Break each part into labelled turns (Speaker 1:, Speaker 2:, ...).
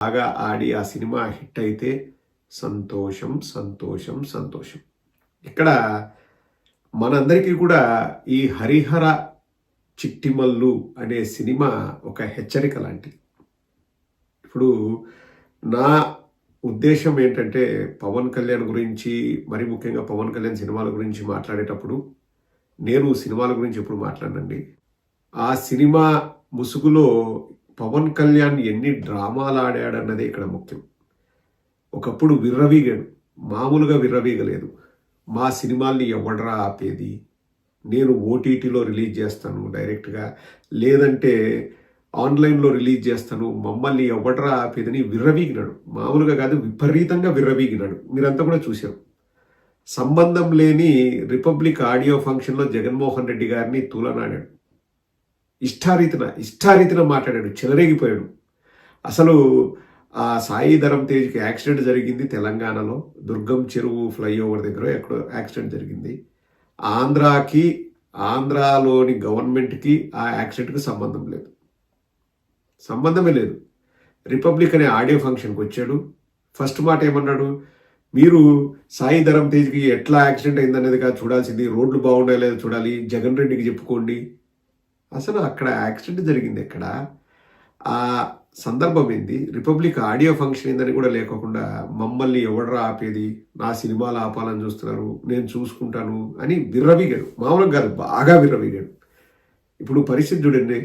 Speaker 1: బాగా ఆడి ఆ cinema hit అయితే సంతోషం సంతోషం సంతోషం. ఇక్కడ మనందరికీ కూడా ఈ హరిహర చిట్టిమల్లు అనే సినిమా ఒక హెచ్చరిక లాంటిది. ఇప్పుడు నా ఉద్దేశం ఏంటంటే పవన్ కళ్యాణ్ గురించి మరి ముఖ్యంగా పవన్ కళ్యాణ్ సినిమాల గురించి మాట్లాడేటప్పుడు నేను సినిమాల గురించి ఎప్పుడు మాట్లాడండి ఆ సినిమా ముసుగులో పవన్ కళ్యాణ్ ఎన్ని డ్రామాలు ఆడాడన్నదే ఇక్కడ ముఖ్యం. ఒకప్పుడు విర్రవీగాడు మామూలుగా విర్రవీగలేదు. మా సినిమాల్ని ఎవడరా ఆపేది? నేను ఓటీటీలో రిలీజ్ చేస్తాను డైరెక్ట్గా. లేదంటే ఆన్లైన్లో రిలీజ్ చేస్తాను మమ్మల్ని ఎవడరా ఆపేదని విర్రవీగినాడు. మామూలుగా కాదు విపరీతంగా విర్రవీగినాడు. మీరంతా కూడా చూశారు. సంబంధం లేని రిపబ్లిక్ ఆడియో ఫంక్షన్లో జగన్మోహన్ రెడ్డి గారిని తూలనాడాడు. ఇష్టారీతిన ఇష్టారీతిన మాట్లాడాడు చెలరేగిపోయాడు. అసలు ఆ సాయి ధరం తేజ్కి యాక్సిడెంట్ జరిగింది తెలంగాణలో. దుర్గం చెరువు ఫ్లైఓవర్ దగ్గర ఎక్కడో యాక్సిడెంట్ జరిగింది. ఆంధ్రాకి ఆంధ్రాలోని గవర్నమెంట్కి ఆ యాక్సిడెంట్కి సంబంధం లేదు. సంబంధమే లేదు. రిపబ్లిక్ అనే ఆడియో ఫంక్షన్కి వచ్చాడు. ఫస్ట్ మాట ఏమన్నాడు? మీరు సాయి ధరం తేజ్కి ఎట్లా యాక్సిడెంట్ అయిందనేది కాదు చూడాల్సింది. రోడ్లు బాగున్నాయో లేదో చూడాలి. జగన్ రెడ్డికి చెప్పుకోండి. అసలు అక్కడ యాక్సిడెంట్ జరిగింది ఎక్కడ? ఆ సందర్భం ఏంది? రిపబ్లిక్ ఆడియో ఫంక్షన్ ఏందని కూడా లేకోకుండా మమ్మల్ని ఎవడరా ఆపేది? నా సినిమాలు ఆపాలని చూస్తున్నారు నేను చూసుకుంటాను అని విర్రవీగాడు. మామూలుగా కాదు బాగా విర్రవీగాడు. ఇప్పుడు పరిస్థితి చూడండి.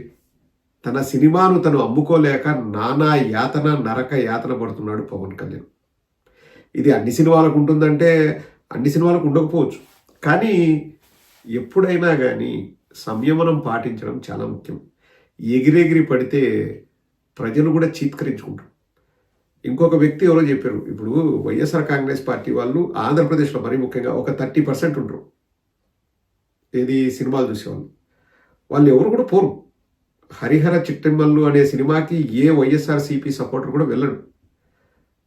Speaker 1: తన సినిమాను తను అమ్ముకోలేక నానా యాతన నరక యాతన పడుతున్నాడు పవన్ కళ్యాణ్. ఇది అన్ని సినిమాలకు ఉంటుందంటే అన్ని సినిమాలకు ఉండకపోవచ్చు. కానీ ఎప్పుడైనా కానీ సంయమనం పాటించడం చాలా ముఖ్యం. ఎగిరెగిరి పడితే ప్రజలు కూడా చీత్కరించుకుంటారు. ఇంకొక వ్యక్తి ఎవరో చెప్పారు ఇప్పుడు వైఎస్ఆర్ కాంగ్రెస్ పార్టీ వాళ్ళు ఆంధ్రప్రదేశ్లో మరీ ముఖ్యంగా ఒక థర్టీ పర్సెంట్ ఉండరు ఏది సినిమాలు చూసేవాళ్ళు. వాళ్ళు ఎవరు కూడా పోరు. హరిహర చిట్టెమ్మల్లు అనే సినిమాకి ఏ వైఎస్ఆర్సీపీ సపోర్టర్ కూడా వెళ్ళడు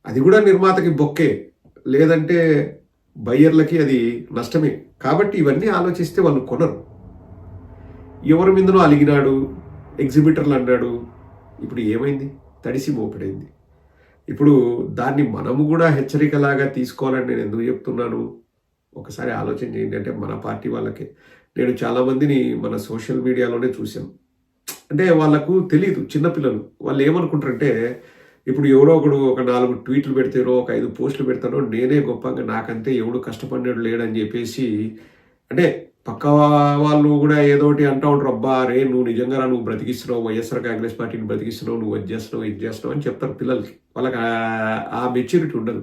Speaker 1: అది కూడా నిర్మాతకి బొక్కే. లేదంటే బయ్యర్లకి అది నష్టమే. కాబట్టి ఇవన్నీ ఆలోచిస్తే వాళ్ళు కొనరు. ఎవరి మీదనో అలిగినాడు ఎగ్జిబిటర్లు అన్నాడు. ఇప్పుడు ఏమైంది? తడిసి మోపడైంది. ఇప్పుడు దాన్ని మనము కూడా హెచ్చరికలాగా తీసుకోవాలని నేను ఎందుకు చెప్తున్నాను? ఒకసారి ఆలోచన చేయండి. అంటే మన పార్టీ వాళ్ళకి. నేను చాలామందిని మన సోషల్ మీడియాలోనే చూశాను అంటే వాళ్ళకు తెలియదు చిన్నపిల్లలు వాళ్ళు ఏమనుకుంటారంటే ఇప్పుడు ఎవరో ఒకడు ఒక నాలుగు ట్వీట్లు పెడతారో ఒక ఐదు పోస్టులు పెడతారో నేనే గొప్పగా నాకంతే ఎవడు కష్టపడినాడు లేడని చెప్పేసి అంటే పక్క వాళ్ళు కూడా ఏదోటి అంటూ ఉంటారు అబ్బా రే నువ్వు నిజంగా నువ్వు బ్రతికిస్తున్నావు వైఎస్ఆర్ కాంగ్రెస్ పార్టీని బ్రతికిస్తున్నావు నువ్వు అది చేస్తున్నావు ఇది చేస్తున్నావు అని చెప్తారు పిల్లలకి. వాళ్ళకి ఆ- మెచ్యూరిటీ ఉండదు.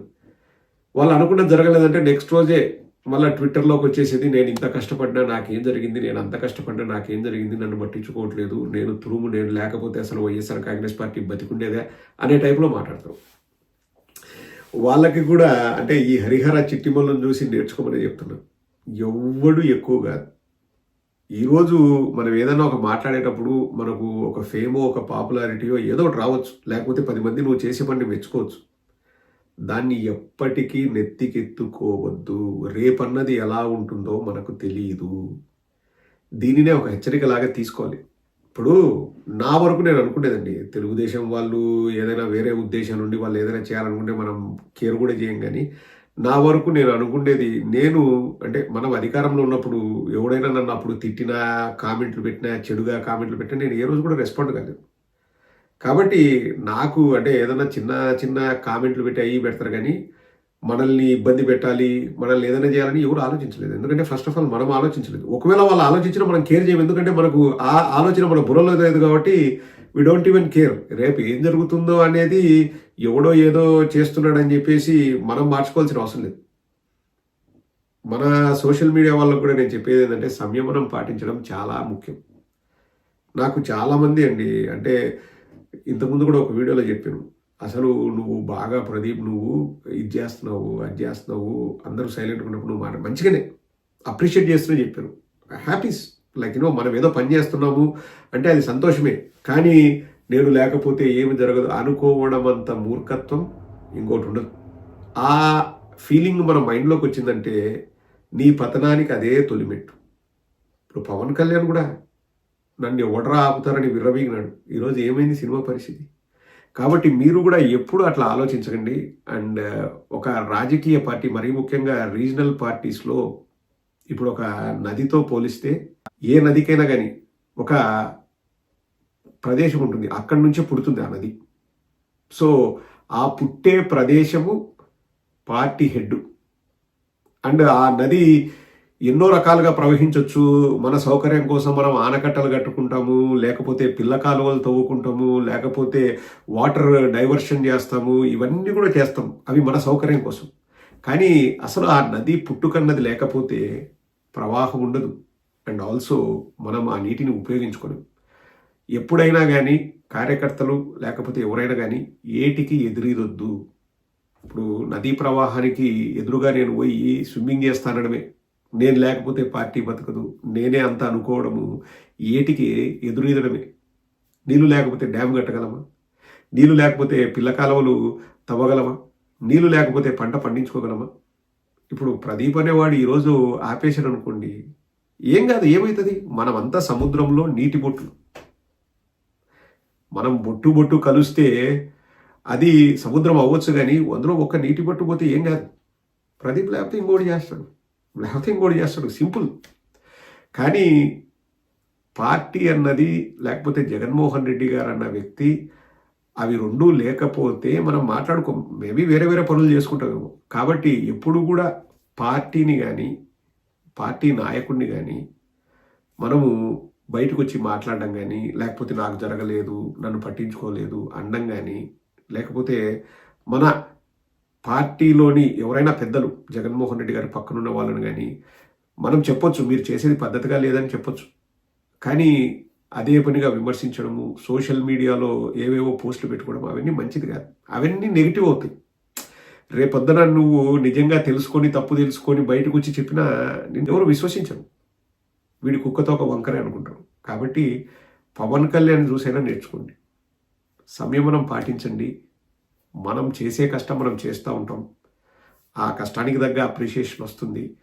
Speaker 1: వాళ్ళు అనుకున్నది జరగలేదంటే నెక్స్ట్ రోజే మళ్ళీ ట్విట్టర్లోకి వచ్చేసేది నేను ఇంత కష్టపడ్డా నాకేం జరిగింది నేను అంత కష్టపడ్డా నాకేం జరిగింది నన్ను పట్టించుకోవట్లేదు నేను తురుము నేను లేకపోతే అసలు వైఎస్ఆర్ కాంగ్రెస్ పార్టీ బతికుండేదే అనే టైప్లో మాట్లాడతాం వాళ్ళకి కూడా అంటే ఈ హరిహర చిట్టిమల్లను చూసి నేర్చుకోమని చెప్తున్నాను ఎవ్వడు ఎక్కువ కాదు. ఈరోజు మనం ఏదైనా ఒక మాట్లాడేటప్పుడు మనకు ఒక ఫేమో ఒక పాపులారిటీయో ఏదో ఒకటి రావచ్చు. లేకపోతే పది మంది నువ్వు చేసే పని మెచ్చుకోవచ్చు. దాన్ని ఎప్పటికీ నెత్తికెత్తుకోవద్దు. రేపన్నది ఎలా ఉంటుందో మనకు తెలియదు దీనినే ఒక హెచ్చరికలాగా తీసుకోవాలి. ఇప్పుడు నా వరకు నేను అనుకునేదండి. తెలుగుదేశం వాళ్ళు ఏదైనా వేరే ఉద్దేశం నుండి వాళ్ళు ఏదైనా చేయాలనుకుంటే మనం కేర్ కూడా చేయం కానీ నా వరకు నేను అనుకునేది నేను అంటే మనం అధికారంలో ఉన్నప్పుడు ఎవడైనా నన్ను అప్పుడు తిట్టినా కామెంట్లు పెట్టినా చెడుగా కామెంట్లు పెట్టినా నేను ఏ రోజు కూడా రెస్పాండ్ కాలేదు. కాబట్టి నాకు అంటే ఏదైనా చిన్న చిన్న కామెంట్లు పెట్టి అయ్యి పెడతారు కానీ మనల్ని ఇబ్బంది పెట్టాలి మనల్ని ఏదైనా చేయాలని ఎవరు ఆలోచించలేదు. ఎందుకంటే ఫస్ట్ ఆఫ్ ఆల్ మనం ఆలోచించలేదు. ఒకవేళ వాళ్ళు ఆలోచించినా మనం కేర్ చేయం ఎందుకంటే మనకు ఆ ఆలోచన మన బుర్రలో లేదు కాబట్టి వి డోంట్ ఈవెన్ కేర్ రేపు ఏం జరుగుతుందో అనేది ఎవడో ఏదో చేస్తున్నాడని చెప్పేసి మనం మార్చుకోవాల్సిన అవసరం లేదు. మన సోషల్ మీడియా వాళ్ళకు కూడా నేను చెప్పేది ఏంటంటే సంయమనం పాటించడం చాలా ముఖ్యం. నాకు చాలామంది అండి అంటే ఇంతకుముందు కూడా ఒక వీడియోలో చెప్పాను. అసలు నువ్వు బాగా ప్రదీప్ నువ్వు ఇది చేస్తున్నావు అది చేస్తున్నావు అందరూ సైలెంట్గా ఉన్నప్పుడు నువ్వు మాట మంచిగానే అప్రిషియేట్ చేస్తున్నా చెప్పాను. హ్యాపీస్ లైక్ యూనో మనం ఏదో పని చేస్తున్నాము అంటే అది సంతోషమే. కానీ నేను లేకపోతే ఏమి జరగదు. అనుకోవడం అంత మూర్ఖత్వం ఇంకోటి ఉండదు. ఆ ఫీలింగ్ మన మైండ్లోకి వచ్చిందంటే నీ పతనానికి అదే తొలిమెట్టు. ఇప్పుడు పవన్ కళ్యాణ్ కూడా నన్ను ఎవడరా ఆపుతారని విర్రవీగినాడు. ఈరోజు ఏమైంది సినిమా పరిస్థితి? కాబట్టి మీరు కూడా ఎప్పుడు అట్లా ఆలోచించకండి. అండ్ ఒక రాజకీయ పార్టీ మరీ ముఖ్యంగా రీజనల్ పార్టీస్లో ఇప్పుడు ఒక నదితో పోలిస్తే ఏ నదికైనా కానీ ఒక ప్రదేశం ఉంటుంది. అక్కడి నుంచే పుడుతుంది ఆ నది. సో ఆ పుట్టే ప్రదేశము పార్టీ హెడ్. అండ్ ఆ నది ఎన్నో రకాలుగా ప్రవహించవచ్చు మన సౌకర్యం కోసం మనం ఆనకట్టలు కట్టుకుంటాము లేకపోతే పిల్ల కాలువలు తవ్వుకుంటాము లేకపోతే వాటర్ డైవర్షన్ చేస్తాము. ఇవన్నీ కూడా చేస్తాం. అవి మన సౌకర్యం కోసం. కానీ అసలు ఆ నది పుట్టుకన్నది లేకపోతే ప్రవాహం ఉండదు. అండ్ ఆల్సో మనం ఆ నీటిని ఉపయోగించుకోవడం ఎప్పుడైనా కానీ కార్యకర్తలు లేకపోతే ఎవరైనా కానీ ఏటికి ఎదురీదొద్దు. ఇప్పుడు నదీ ప్రవాహానికి ఎదురుగా నేను పోయి స్విమ్మింగ్ చేస్తానడమే. నేను లేకపోతే పార్టీ బతకదు. నేనే అంత అనుకోవడము ఏటికి ఎదురీదడమే. నీళ్ళు లేకపోతే డ్యామ్ కట్టగలమా? నీళ్ళు లేకపోతే పిల్ల కాలువలు తవ్వగలమా? నీళ్ళు లేకపోతే పంట పండించుకోగలమా? ఇప్పుడు ప్రదీప్ అనేవాడు ఈరోజు ఆపేశాడు అనుకోండి ఏం కాదు ఏమవుతుంది మనమంతా సముద్రంలో నీటి బొట్టు. మనం బొట్టు బొట్టు కలిస్తే అది సముద్రం అవ్వచ్చు కానీ అందులో ఒక్క నీటి బొట్టు పోతే ఏం కాదు. ప్రదీప్ లేకపోతే ఇంకోటి చేస్తాడు. లేకపోతే ఇంకోటి చేస్తాడు. సింపుల్. కానీ పార్టీ అన్నది లేకపోతే జగన్మోహన్ రెడ్డి గారు అన్న వ్యక్తి అవి రెండూ లేకపోతే మనం మాట్లాడుకో. మేబీ వేరే వేరే పనులు చేసుకుంటామేమో. కాబట్టి ఎప్పుడు కూడా పార్టీని కానీ పార్టీ నాయకుడిని కానీ మనము బయటకు వచ్చి మాట్లాడడం కానీ లేకపోతే నాకు జరగలేదు నన్ను పట్టించుకోలేదు అనడం కానీ లేకపోతే మన పార్టీలోని ఎవరైనా పెద్దలు జగన్మోహన్ రెడ్డి గారి పక్కనున్న వాళ్ళని కానీ మనం చెప్పొచ్చు మీరు చేసేది పద్ధతిగా లేదని చెప్పొచ్చు. కానీ అదే పనిగా విమర్శించడము సోషల్ మీడియాలో ఏవేవో పోస్టులు పెట్టుకోవడం అవన్నీ మంచిది కాదు. అవన్నీ నెగిటివ్ అవుతాయి. రేపొద్దున నువ్వు నిజంగా తెలుసుకొని తప్పు తెలుసుకొని బయటకు వచ్చి చెప్పినా నేను ఎవరు విశ్వసించరు. వీడి కుక్కతో ఒక వంకరే అనుకుంటారు. కాబట్టి పవన్ కళ్యాణ్ చూసైనా నేర్చుకోండి. సంయమనం పాటించండి. మనం చేసే కష్టం మనం చేస్తూ ఉంటాం. ఆ కష్టానికి తగ్గ అప్రిషియేషన్ వస్తుంది.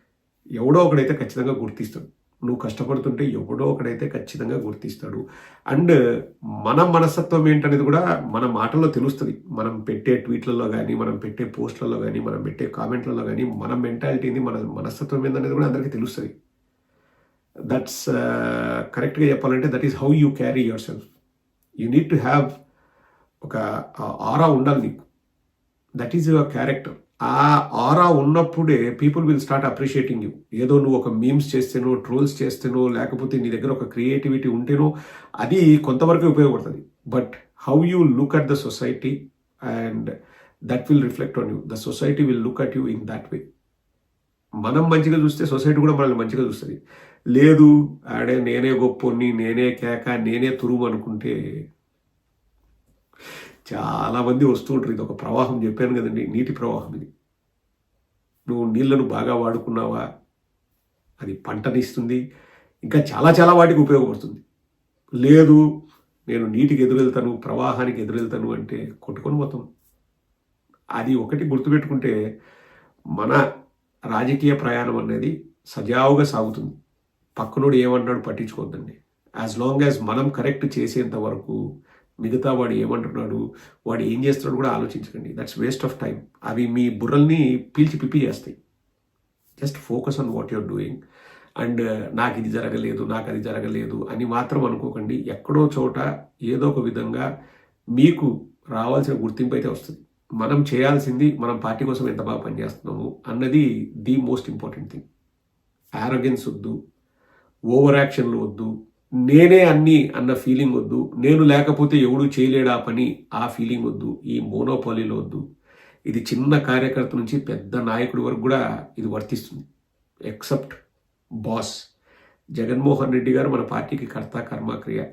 Speaker 1: ఎవడో ఒకడైతే ఖచ్చితంగా గుర్తిస్తాడు. నువ్వు కష్టపడుతుంటే ఎవడో ఒకడైతే ఖచ్చితంగా గుర్తిస్తాడు. అండ్ మన మనస్తత్వం ఏంటనేది కూడా మన మాటల్లో తెలుస్తుంది. మనం పెట్టే ట్వీట్లలో కానీ మనం పెట్టే పోస్ట్లలో కానీ మనం పెట్టే కామెంట్లలో కానీ మన మెంటాలిటీని మన మనస్తత్వం ఏందనేది కూడా అందరికీ తెలుస్తుంది. దట్స్ కరెక్ట్గా uh, చెప్పాలంటే that is how you carry yourself you need to have ఒక ఆరా ఉండాలి నీకు. దట్ ఈజ్ యువర్ క్యారెక్టర్ ఆ ఆరా ఉన్నప్పుడే people will start appreciating you ఏదో నువ్వు ఒక మీమ్స్ చేస్తేనో ట్రోల్స్ చేస్తేనో లేకపోతే నీ దగ్గర ఒక క్రియేటివిటీ ఉంటేనో అది కొంతవరకు ఉపయోగపడుతుంది. But how you look at the society and that will reflect on you the society will look at you in that way మనం మంచిగా చూస్తే సొసైటీ కూడా మనల్ని మంచిగా చూస్తుంది. లేదు ఆడే నేనే గొప్పని నేనే కేక నేనే తురుము అనుకుంటే చాలామంది వస్తూ ఉంటారు. ఇది ఒక ప్రవాహం చెప్పాను కదండి. నీటి ప్రవాహం ఇది. నువ్వు నీళ్ళను బాగా వాడుకున్నావా? అది పంటనిస్తుంది. ఇంకా చాలా చాలా వాటికి ఉపయోగపడుతుంది. లేదు నేను నీటికి ఎదురెళ్తాను ప్రవాహానికి ఎదురెళ్తాను అంటే కొట్టుకొని పోతాం. అది ఒకటి గుర్తుపెట్టుకుంటే మన రాజకీయ ప్రయాణం అనేది సజావుగా సాగుతుంది. పక్కనోడు ఏమంటాడు పట్టించుకోవద్దండి. యాజ్ లాంగ్ యాజ్ మనం కరెక్ట్ చేసేంత వరకు మిగతా వాడు ఏమంటున్నాడు వాడు ఏం చేస్తున్నాడు కూడా ఆలోచించకండి. దట్స్ వేస్ట్ ఆఫ్ టైం అవి మీ బుర్రల్ని పీల్చి పిప్పి చేస్తాయి. Just focus on what you're doing and నాకు ఇది జరగలేదు నాకు అది జరగలేదు అని మాత్రం అనుకోకండి. ఎక్కడో చోట ఏదో ఒక విధంగా మీకు రావాల్సిన గుర్తింపు అయితే వస్తుంది. మనం చేయాల్సింది మనం పార్టీ కోసం ఎంత బాగా పనిచేస్తున్నాము అన్నది ది మోస్ట్ ఇంపార్టెంట్ థింగ్ ఆరోగ్యన్స్ వద్దు. ఓవర్ యాక్షన్లు వద్దు. నేనే అన్ని అన్న ఫీలింగ్ వద్దు. నేను లేకపోతే ఎవడు చేయలేడా పని. ఆ ఫీలింగ్ వద్దు. ఈ మోనోపాలీలో వద్దు. ఇది చిన్న కార్యకర్త నుంచి పెద్ద నాయకుడి వరకు కూడా ఇది వర్తిస్తుంది. ఎక్సెప్ట్ బాస్ జగన్మోహన్ రెడ్డి గారు మన పార్టీకి కర్త కర్మక్రియ